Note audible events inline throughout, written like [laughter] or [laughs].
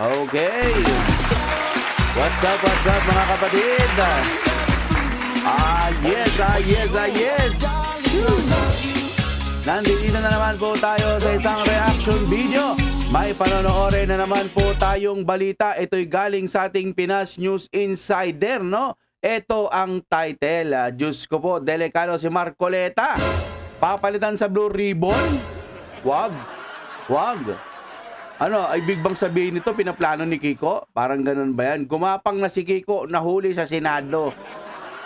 Okay. What's up, what's up mga kapatid? Ah, yes, ah, yes, ah, yes. Nandito na naman po tayo sa isang reaction video. May panonoorin na naman po tayong balita. Ito'y galing sa ating Pinas News Insider, no? Ito ang title. Ah, Diyos ko po, delikado si Marcoleta. Papalitan sa Blue Ribbon? Wag. Wag. Ano, ay big bang sabihin nito, pinaplano ni Kiko? Parang ganun ba yan? Gumapang na si Kiko, nahuli sa Senado.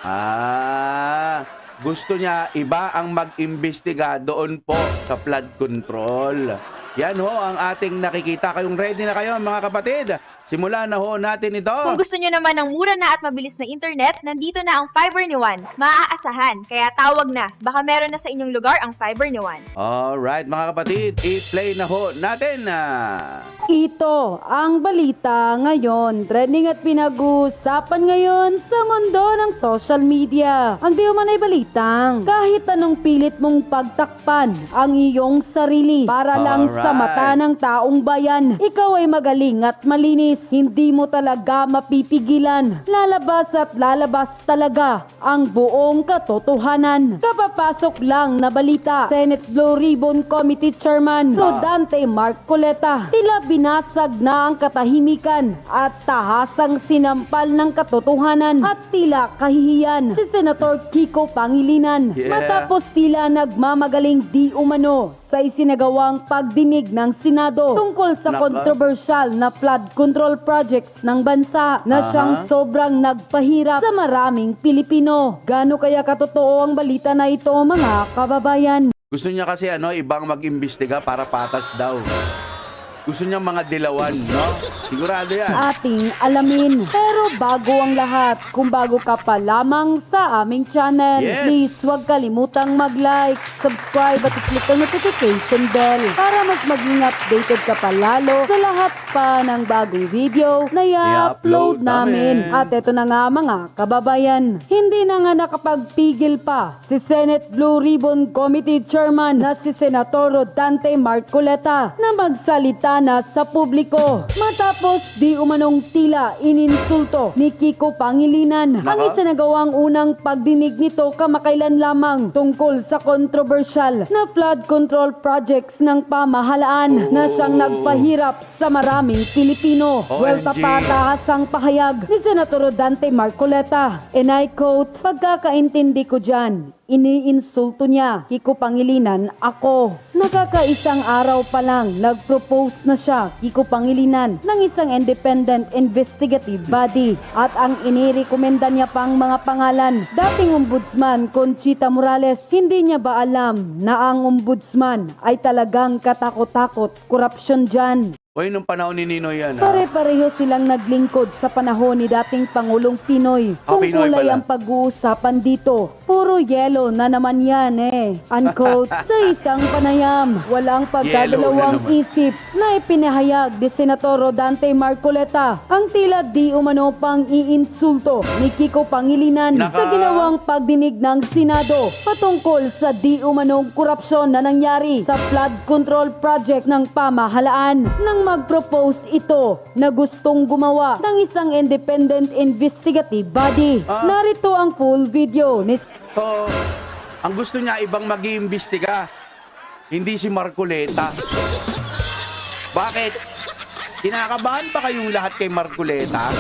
Ah, gusto niya iba ang mag-imbestiga doon po sa flood control. Yan ho ang ating nakikita. Kayong ready na kayo mga kapatid? Simulan na ho natin ito. Kung gusto nyo naman ng mura na at mabilis na internet, nandito na ang Fiber ni Juan. Maaasahan, kaya tawag na. Baka meron na sa inyong lugar ang Fiber ni Juan. Alright mga kapatid, i-play na ho natin. Ah. Ito ang balita ngayon. Trending at pinag-uusapan ngayon sa mundo ng social media. Ang di man ay balitang kahit anong pilit mong pagtakpan ang iyong sarili para lang sa Alright. mata ng taong bayan. Ikaw ay magaling at malinis. Hindi mo talaga mapipigilan. Lalabas at lalabas talaga ang buong katotohanan. Kapapasok lang na balita, Senate Blue Ribbon Committee Chairman Rodante Marcoleta tila binasag na ang katahimikan at tahasang sinampal ng katotohanan at tila kahihiyan si Senator Kiko Pangilinan Yeah. matapos tila nagmamagaling di umano sa isinagawang pagdinig ng Senado tungkol sa Naka. kontrobersyal na flood control projects ng bansa na Aha. siyang sobrang nagpahirap sa maraming Pilipino. Gaano kaya katotoo ang balita na ito mga kababayan? Gusto niya kasi ano, ibang mag-imbestiga para patas daw. Gusto niya mga dilawan, no? Sigurado yan. ating alamin. Pero bago ang lahat, kung bago ka pa lamang sa aming channel, Yes. please huwag kalimutang mag-like, subscribe at i-click ang notification bell para mas maging updated ka pa lalo sa lahat pa ng bagong video na i-upload namin. namin. At ito na nga mga kababayan, hindi na nga nakapagpigil pa si Senate Blue Ribbon Committee Chairman na si Senator Rodante Marcoleta na magsalita na sa publiko. Matapos di umanong tila ininsulto ni Kiko Pangilinan ang Naka. isinagawang unang pagdinig nito kamakailan lamang tungkol sa kontrobersyal na flood control projects ng pamahalaan na siyang nagpahirap sa maraming Pilipino. Well, OMG. tapatahas ang pahayag ni Senator Rodante Marcoleta. And I quote, pagkakaintindi ko dyan, iniinsulto niya, Kiko Pangilinan, ako. Nakakaisang araw pa lang, nag-propose na siya, Kiko Pangilinan, ng isang independent investigative body. At ang inirekomenda niya pang mga pangalan, dating ombudsman Conchita Morales, hindi niya ba alam na ang ombudsman ay talagang katakot-takot, korupsyon dyan. Uy, nung panahon ni Ninoy yan, ha? Pare-pareho silang naglingkod sa panahon ni dating Pangulong Pinoy. Ah, Kung Pinoy kulay pala. ang pag-uusapan dito, puro yellow na naman yan eh. Unquote, [laughs] sa isang panayam, walang na naman. isip na ipinahayag ni Senator Rodante Marcoleta ang tila di umano pang iinsulto ni Kiko Pangilinan Naka- sa ginawang pagdinig ng Senado patungkol sa di umanong korupsyon na nangyari sa flood control project ng pamahalaan nang mag-propose ito na gustong gumawa ng isang independent investigative body. Ah. Narito ang full video ni So, ang gusto niya ibang mag-iimbestiga. Hindi si Marcoleta. Bakit? Kinakabahan pa kayong lahat kay Marcoleta?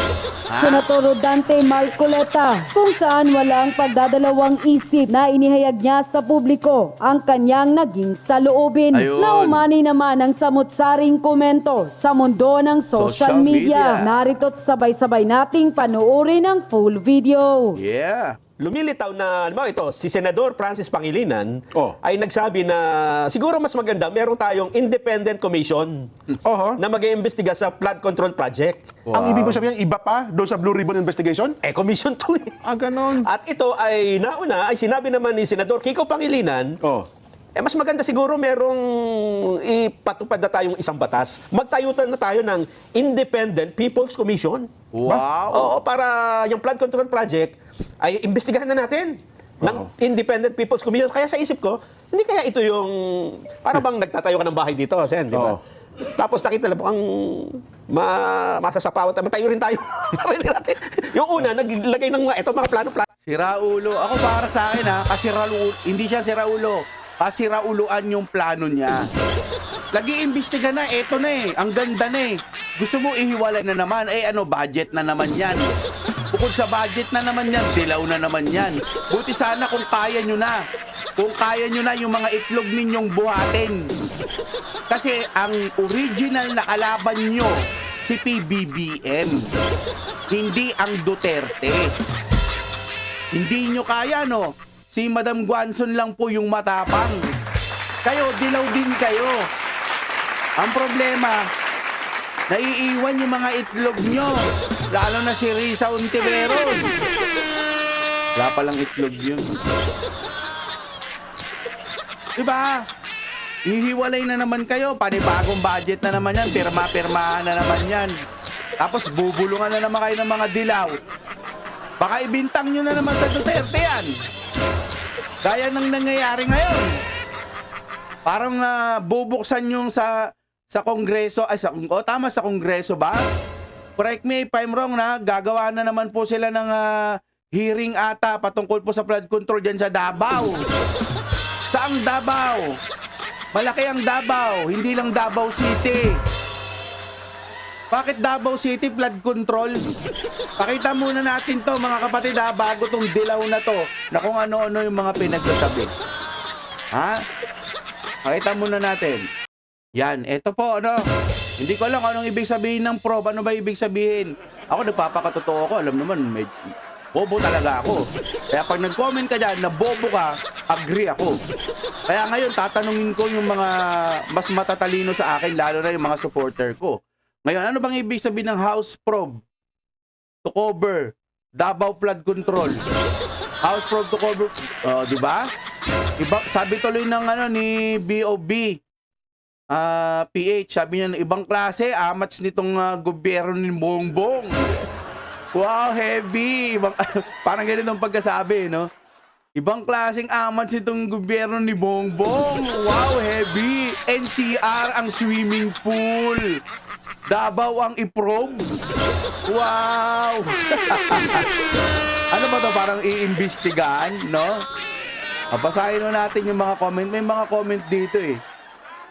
Ha? Senator Rodante Marcoleta kung saan walang pagdadalawang isip na inihayag niya sa publiko ang kanyang naging saloobin Ayun. na umani naman ang samutsaring komento sa mundo ng social, Social media. media. Narito't sabay-sabay nating panoorin ang full video. Yeah. Lumilitaw na, ano ba ito, si Senador Francis Pangilinan Oh. ay nagsabi na siguro mas maganda meron tayong independent commission Oho. na mag-iimbestiga sa flood control project. Ang ibig mo sabihin, iba pa doon sa Blue Ribbon Investigation? Eh, commission to eh. Ah, ganon. At ito ay nauna ay sinabi naman ni Senador Kiko Pangilinan, Oh. eh mas maganda siguro merong ipatupad na tayong isang batas. Magtayutan na tayo ng Independent People's Commission. Wow. Oo, para yung flood control project ay imbestigahan na natin ng Independent People's Commission. Kaya sa isip ko, hindi kaya ito yung para bang nagtatayo ka ng bahay dito, Sen, di ba? Tapos nakita lang ang ma masasapawan tayo. Tayo rin tayo. [laughs] Natin. Yung una, naglagay ng mga, ito mga plano-plano. Si Raulo, ako para sa akin ha, kasi Raulo, hindi siya si Raulo. Kasi Rauluan yung plano niya. Lagi-imbestiga na, eto na eh. Ang ganda na eh. Gusto mo ihiwalay na naman, eh ano, budget na naman yan. Bukod sa budget na naman yan, dilaw na naman yan. Buti sana kung kaya nyo na. Kung kaya nyo na yung mga itlog ninyong buhatin. Kasi ang original na kalaban nyo, si PBBM. Hindi ang Duterte. Hindi nyo kaya, no? Si Madam Guanzon lang po yung matapang. Kayo, dilaw din kayo. Ang problema, naiiwan yung mga itlog nyo. Lalo na si Risa Ontiveros. Wala palang itlog yun. Diba? Hihiwalay na naman kayo. Panibagong budget na naman yan. Pirma-pirmahan na naman yan. Tapos bubulungan na naman kayo ng mga dilaw. Baka ibintang nyo na naman sa Duterte yan. Gaya ng nangyayari ngayon. Parang ah, bubuksan yung sa sa kongreso ay sa oh, tama sa kongreso ba? Correct me if I'm wrong na gagawa na naman po sila ng ah, hearing ata patungkol po sa flood control diyan sa Davao. Saang Davao? Malaki ang Davao, hindi lang Davao City. Bakit Davao City flood control? Pakita muna natin to mga kapatid ha, bago tong dilaw na to na kung ano-ano yung mga pinagsasabi. Ha? Pakita muna natin. Yan, eto po, ano. Hindi ko alam anong ibig sabihin ng probe. Ano ba ibig sabihin? Ako nagpapakatotoo ako. Alam naman, may bobo talaga ako. Kaya pag nag-comment ka dyan na bobo ka, agree ako. Kaya ngayon, tatanungin ko yung mga mas matatalino sa akin, lalo na yung mga supporter ko. Ngayon, ano bang ibig sabihin ng house probe? To cover Davao flood control. House probe to cover, oh, di ba? Iba, sabi tuloy ng ano ni BOB, ah PH, sabi niya, ibang klase, amats nitong ah, gobyerno ni Bongbong. Wow, heavy. Ibang, [laughs] parang ganun ang pagkasabi, no? Ibang klaseng amats nitong gobyerno ni Bongbong. Wow, heavy. NCR ang swimming pool. Davao ang iprobe. Wow. [laughs] ano ba to? Parang iimbestigahan, no? Ah, Basahin mo natin yung mga comment. May mga comment dito eh.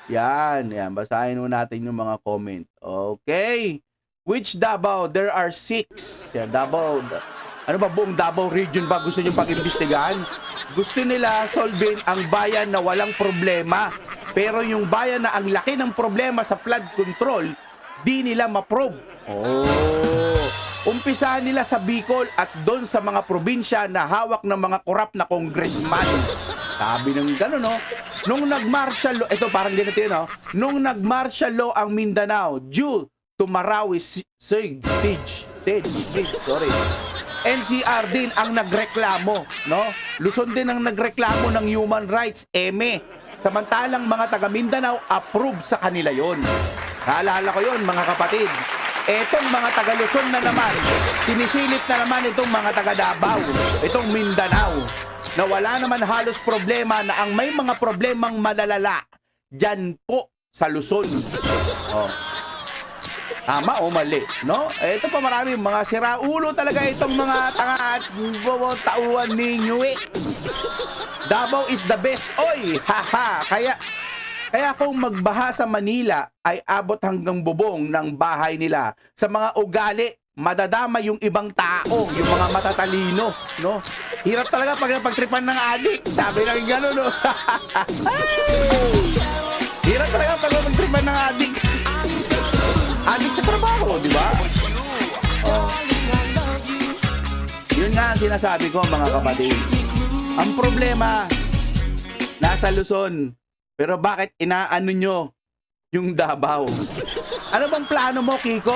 Yan, yan. Basahin mo natin yung mga comment. Okay. Which Davao? There are six. Yan, Davao. Ano ba, buong Davao region ba gusto nyo pag-imbestigahan? Gusto nila solvin ang bayan na walang problema. Pero yung bayan na ang laki ng problema sa flood control, di nila ma-probe. Oh. Umpisahan nila sa Bicol at doon sa mga probinsya na hawak ng mga korap na congressman. Sabi ng gano'n, no? Nung nag-martial law, ito parang ganito yun, no? Nung nag-martial law ang Mindanao due to Marawi si- Sig, Siege, Siege, Siege, sorry. NCR din ang nagreklamo, no? Luzon din ang nagreklamo ng human rights, EME. Samantalang mga taga Mindanao approve sa kanila yon. Naalala ko yon mga kapatid. Etong mga taga Luzon na naman, sinisilip na naman itong mga taga Davao, itong Mindanao, na wala naman halos problema na ang may mga problemang malalala dyan po sa Luzon. Oh. Tama o mali, no? Ito pa marami, mga siraulo talaga itong mga tanga at bobo tauhan ninyo eh. Davao is the best, oy! Haha! Kaya, kaya kung magbaha sa Manila ay abot hanggang bubong ng bahay nila. Sa mga ugali, madadama yung ibang tao, yung mga matatalino, no? Hirap talaga pag pagtripan ng adik. Sabi lang gano'n, no? [laughs] Hirap talaga pag pagtripan ng adik. Adik sa trabaho, di ba? Oh. Yun nga ang sinasabi ko, mga kapatid. Ang problema, nasa Luzon. Pero bakit inaano nyo yung Davao? Ano bang plano mo, Kiko?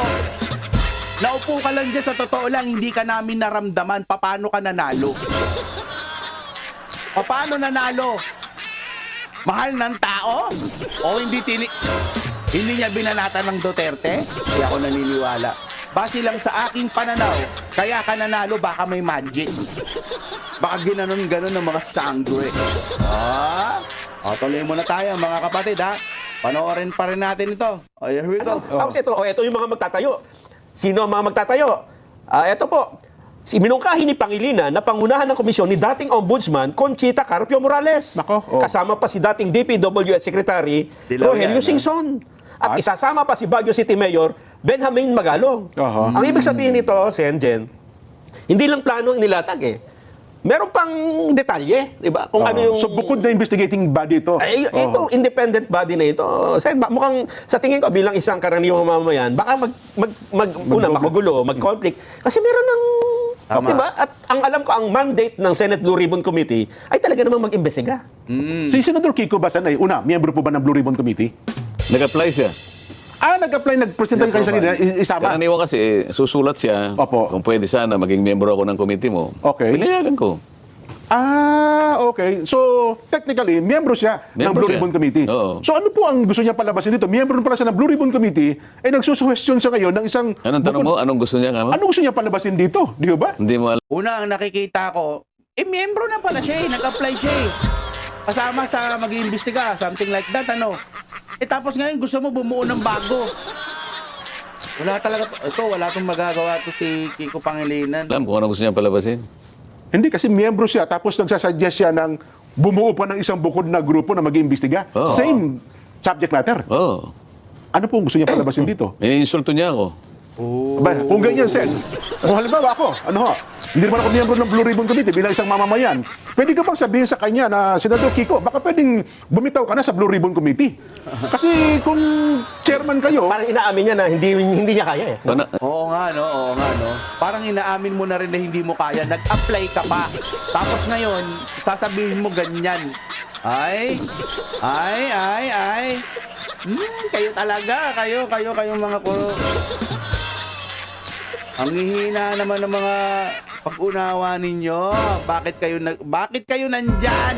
Naupo ka lang dyan sa totoo lang, hindi ka namin naramdaman paano ka nanalo. Paano nanalo? Mahal ng tao? O hindi tini... Hindi niya binanatan ng Duterte? Kaya ako naniniwala. Base lang sa aking pananaw, kaya ka nanalo, baka may magic. Baka ginanon ganon ng mga sangre. Ah? O, tuloy muna tayo mga kapatid ha. Panoorin pa rin natin ito. O, here we go. Tapos ito, oh, ito yung mga magtatayo. Sino ang mga magtatayo? Ah, ito po. Si minungkahi ni Pangilinan na pangunahan ng komisyon ni dating Ombudsman Conchita Carpio Morales. Nako, oh. Kasama pa si dating DPWH Secretary Dilaw Rogelio yan, ah. Singson. At isasama pa si Baguio City Mayor Benjamin Magalong. Aha. Ang ibig sabihin nito, Senjen, hindi lang plano ang nilatag eh. Meron pang detalye, di ba? Kung ano yung... So bukod na investigating body ito. Ay, itong independent body na ito, Sen, ba- mukhang sa tingin ko bilang isang karaniwang mamamayan, baka mag, mag, mag, una, magugulo, mag-conflict. Kasi meron ng, Tama. di ba? At ang alam ko, ang mandate ng Senate Blue Ribbon Committee ay talaga namang mag-imbestiga. Si Senator Kiko Basan ay, una, miyembro po ba ng Blue Ribbon Committee? Nag-apply siya. Ah, nag-apply, nag-present kayo kanina, i- isama. Karaniwan kasi, eh, susulat siya. Opo. Kung pwede sana, maging miyembro ako ng committee mo. Okay. Pinayagan ko. Ah, okay. So, technically, miyembro siya ng Miyembro Blue siya. Ribbon Committee. Oo. So, ano po ang gusto niya palabasin dito? Miyembro pala siya ng Blue Ribbon Committee, eh nagsusuwestiyon siya ngayon ng isang... Anong tanong mo? Anong gusto niya nga? Ano gusto niya palabasin dito? Di ba? Hindi mo alam. Una, ang nakikita ko, eh, miyembro na pala siya eh. Nag-apply siya eh. Kasama sa mag-iimbestiga, something like that, ano. Eh, tapos ngayon, gusto mo bumuo ng bago. Wala talaga, ito, wala tong magagawa to si Kiko Pangilinan. Alam kung ano gusto niya palabasin. Hindi, kasi miyembro siya, tapos nagsasuggest siya ng bumuo pa ng isang bukod na grupo na mag-iimbestiga. Oo. Same subject matter. Oo. Ano po ang gusto niya palabasin dito? Iniinsulto niya ako. Ba, kung ganyan, Sen, kung halimbawa ako, ano ho, hindi naman ako miyembro ng Blue Ribbon Committee bilang isang mamamayan, pwede ka bang sabihin sa kanya na, Senador Kiko, baka pwedeng bumitaw ka na sa Blue Ribbon Committee? Kasi kung chairman kayo, Parang inaamin niya na hindi, hindi niya kaya eh. Pana, Oo nga, no? Oo nga, no? Parang inaamin mo na rin na hindi mo kaya. Nag-apply ka pa. Tapos ngayon, sasabihin mo ganyan. Ay, ay, ay, ay. Hmm, kayo talaga. Kayo, kayo, kayo mga kuro. Ang hihina naman ng mga pag-unawa ninyo. Bakit kayo nag bakit kayo nandyan?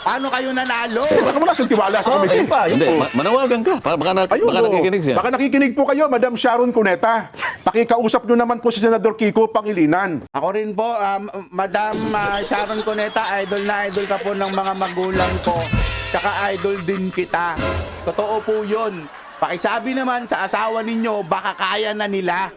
Paano kayo nanalo? saka wala siyang tiwala sa Oh, committee. pa, hindi, po. ma- manawagan ka. Para baka, na, Ayun, baka oo. nakikinig siya. Baka nakikinig po kayo, Madam Sharon Cuneta. Pakikausap nyo naman po si Senador Kiko Pangilinan. Ako rin po, um, Madam ah, Sharon Cuneta, idol na idol ka po ng mga magulang ko. Tsaka idol din kita. Totoo po yun. Pakisabi naman sa asawa ninyo, baka kaya na nila.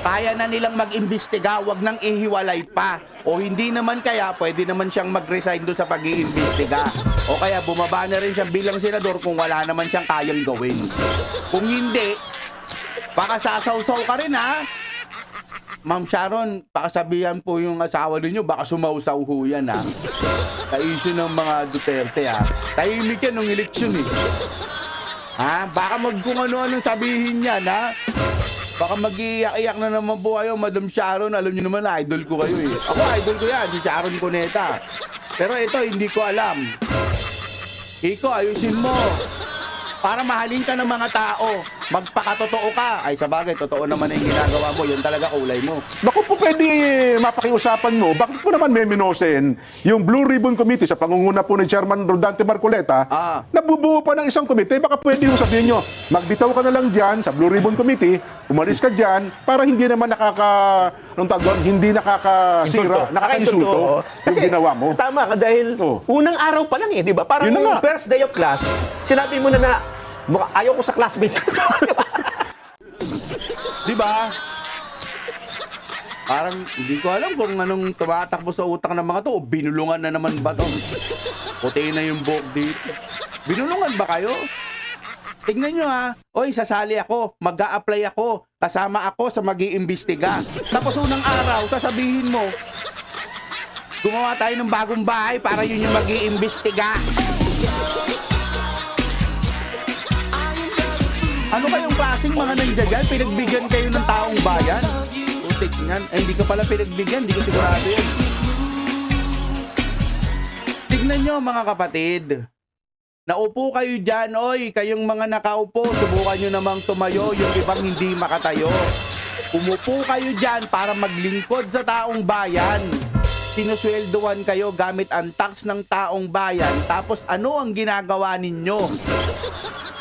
Kaya na nilang mag-imbestiga, wag nang ihiwalay pa. O hindi naman kaya, pwede naman siyang mag-resign doon sa pag-iimbestiga. O kaya bumaba na rin siya bilang senador kung wala naman siyang kayang gawin. Kung hindi, baka sasawsaw ka rin ha. Ma'am Sharon, pakasabihan po yung asawa ninyo, baka sumausaw ho yan ha. Sa issue ng mga Duterte ha. Tahimik yan nung eleksyon eh. Ha? Baka mag kung ano-anong sabihin yan ha. Baka mag-iiyak-iyak na naman po kayo, Madam Sharon. Alam niyo naman, idol ko kayo eh. Ako, idol ko yan, si Sharon Cuneta. Pero ito, hindi ko alam. Kiko, ayusin mo. Para mahalin ka ng mga tao. Magpakatotoo ka. Ay, sa bagay, totoo naman ang ginagawa mo. Yun talaga kulay mo. Naku po pwede mapakiusapan mo, bakit po naman meminosen yung Blue Ribbon Committee sa pangunguna po ni Chairman Rodante Marcoleta, Ah. nabubuo pa ng isang komite, baka pwede yung sabihin nyo, magbitaw ka na lang dyan sa Blue Ribbon Committee, umalis ka dyan, para hindi naman nakaka, anong tawag doon, hindi nakakasira, nakaka-insulto oo. yung ginawa mo. Tama ka dahil Oo. unang araw pa lang eh, di ba? Parang Yun na first day of class, sinabi mo na na, mukha, ayaw ko sa classmate ko. [laughs] Di ba? Parang hindi ko alam kung anong tumatakbo sa utak ng mga to o binulungan na naman ba to? Puti na yung buhok dito. Binulungan ba kayo? Tingnan nyo ha. Oy, sasali ako. mag apply ako. Kasama ako sa mag iimbestiga Tapos unang araw, sasabihin mo, gumawa tayo ng bagong bahay para yun yung mag iimbestiga Ano kayong klaseng mga nandiyan? Pinagbigyan kayo ng taong bayan? Putik niyan. Ay, hindi ka pala pinagbigyan. Hindi ko sigurado yan. Tignan nyo mga kapatid. Naupo kayo dyan, oy. Kayong mga nakaupo, subukan nyo namang tumayo. Yung ibang hindi makatayo. Umupo kayo dyan para maglingkod sa taong bayan. Sinusweldoan kayo gamit ang tax ng taong bayan. Tapos ano ang ginagawa ninyo?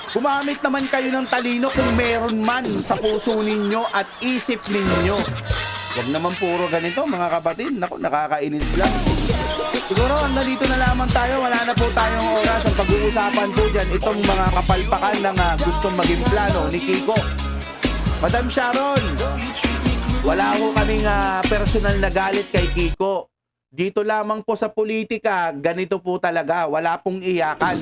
Gumamit naman kayo ng talino kung meron man sa puso ninyo at isip ninyo. Huwag naman puro ganito mga kapatid. Naku, nakakainis lang. Siguro hanggang dito na lamang tayo. Wala na po tayong oras. Ang pag-uusapan po dyan, itong mga kapalpakan ng ah, gustong maging plano ni Kiko. Madam Sharon, wala ko kaming ah, personal na galit kay Kiko. Dito lamang po sa politika, ganito po talaga. Wala pong iyakan.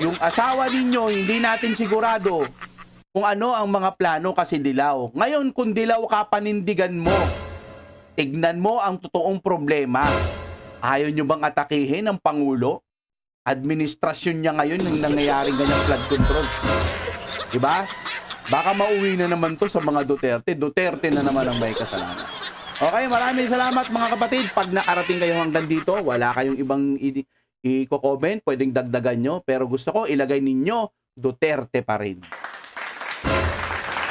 Yung asawa ninyo, hindi natin sigurado kung ano ang mga plano kasi dilaw. Ngayon, kung dilaw ka, panindigan mo. Tignan mo ang totoong problema. Ayaw nyo bang atakihin ang Pangulo? Administrasyon niya ngayon ng nangyayaring ganyang flood control. Diba? Baka mauwi na naman to sa mga Duterte. Duterte na naman ang may kasalanan. Okay, maraming salamat mga kapatid. Pag nakarating kayo hanggang dito, wala kayong ibang i-comment, pwedeng dagdagan nyo. Pero gusto ko ilagay ninyo Duterte pa rin.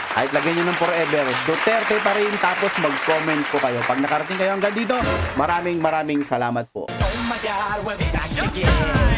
Kahit lagyan nyo ng forever, Duterte pa rin. Tapos mag-comment po kayo. Pag nakarating kayo hanggang dito, maraming maraming salamat po. Oh my God, we're back again.